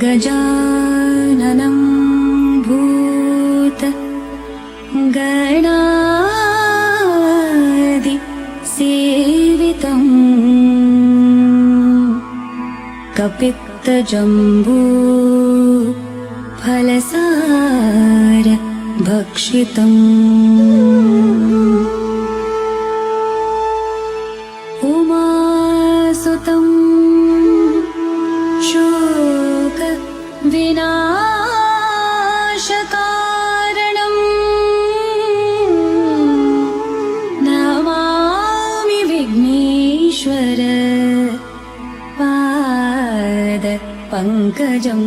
गजाननं भूत गणादि सेवितम् कपित्तजम्बू फलसार भक्षितम् பங்கஜம்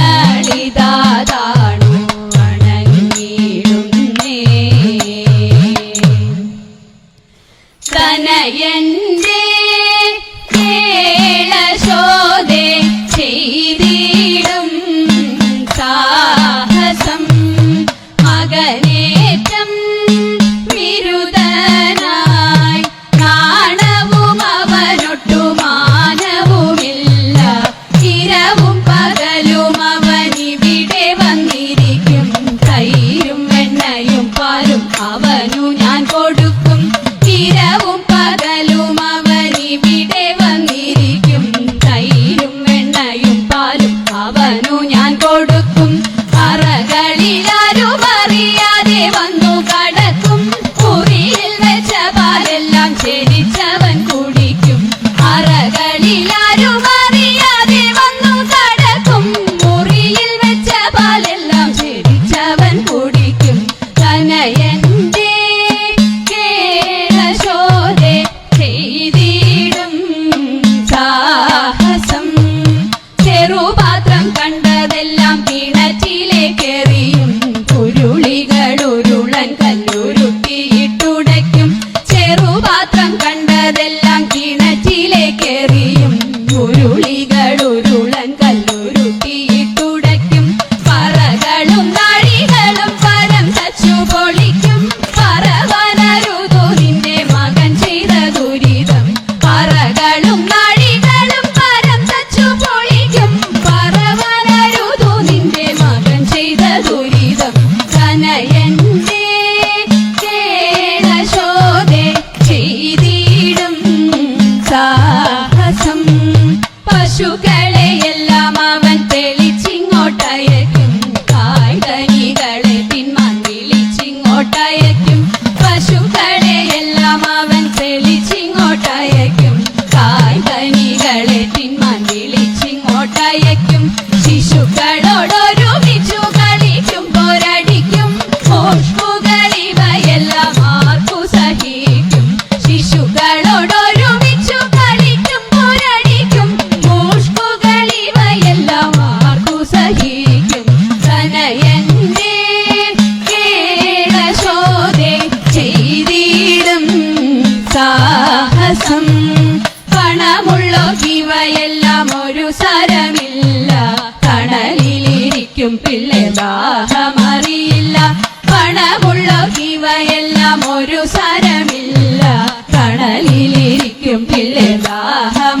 கொடுக்கும் കണ്ടതെല്ലാം ഇങ്ങോട്ടയക്കും കായ് കനികളെ തിന്മാൻ വിളിച്ചിങ്ങോട്ടയക്കും. പിള്ളെ ദാഹമറിയില്ല. പണമുള്ള ഇവയെല്ലാം ഒരു സരമില്ല. കടലിലിരിക്കും പിള്ളെ ദാഹമറിയില്ല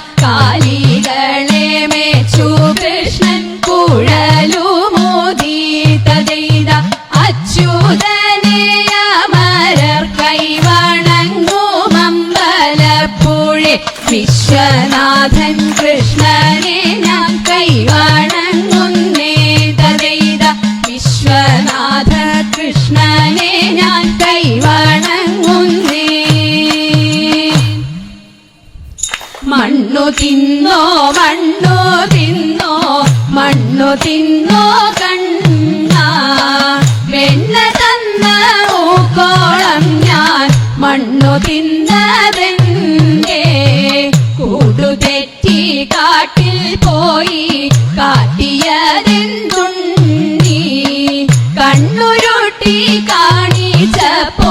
വിശ്വനാഥൻ കൃഷ്ണനെ ഞാൻ കൈവണങ്ങുന്നേ തതെയ്ത വിശ്വനാഥ കൃഷ്ണനെ ഞാൻ കൈവണങ്ങുന്നേ. മണ്ണു തിന്നോ മണ്ണു തിന്നോ മണ്ണു തിന്നോ കണ്ണ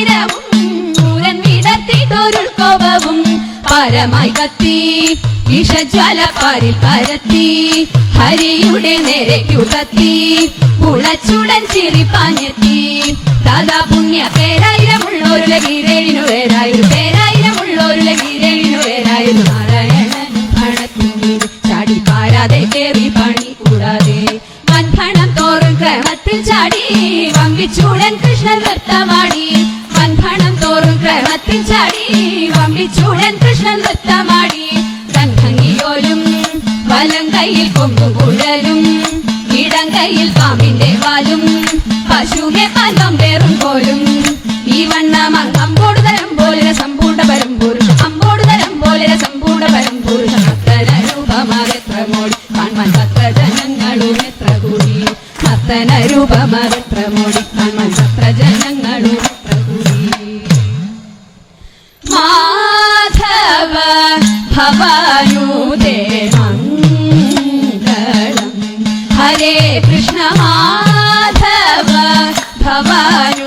ഫണമായിരവും ക്രൂരൻ വിടത്തിട്ടൊരു കോപവും പരമായി കത്തി. വിഷജ്വാലപ്പാരിൽ പരത്തി. ഹരിയുടെ നേരയ്ക്കു കത്തി. പുളച്ചുടൻ ചിരിപ്പാഞ്ഞെത്തി ദാദാ പുണ്യ പേരായിരമുള്ളൊരു ലഗീരേഴിനു പേരായൊരു പേരായിരമുള്ളൊരു വലം കയ്യിൽ കൊമ്പുകുഴലും ഇടം കയ്യിൽ പാമ്പിന്റെ വാലും പശുവിനെ പലം പേറും പോലും. ഈ വണ്ണം അമ്പോട് തരം പോലെ സമ്പൂർണ പരം പുരുഷ അമ്പോട് തരം പോലെ സമ്പൂർണ പരം പുരുഷ. ഭക്തര രൂപമാകെത്ര മോടി കാൺമാൻ ഭക്ത ജനങ്ങളും എത്ര കൂടി? ഭക്തന രൂപമാകെത്ര മോടി കാൺമാൻ ഭക്ത ജനങ്ങളും bye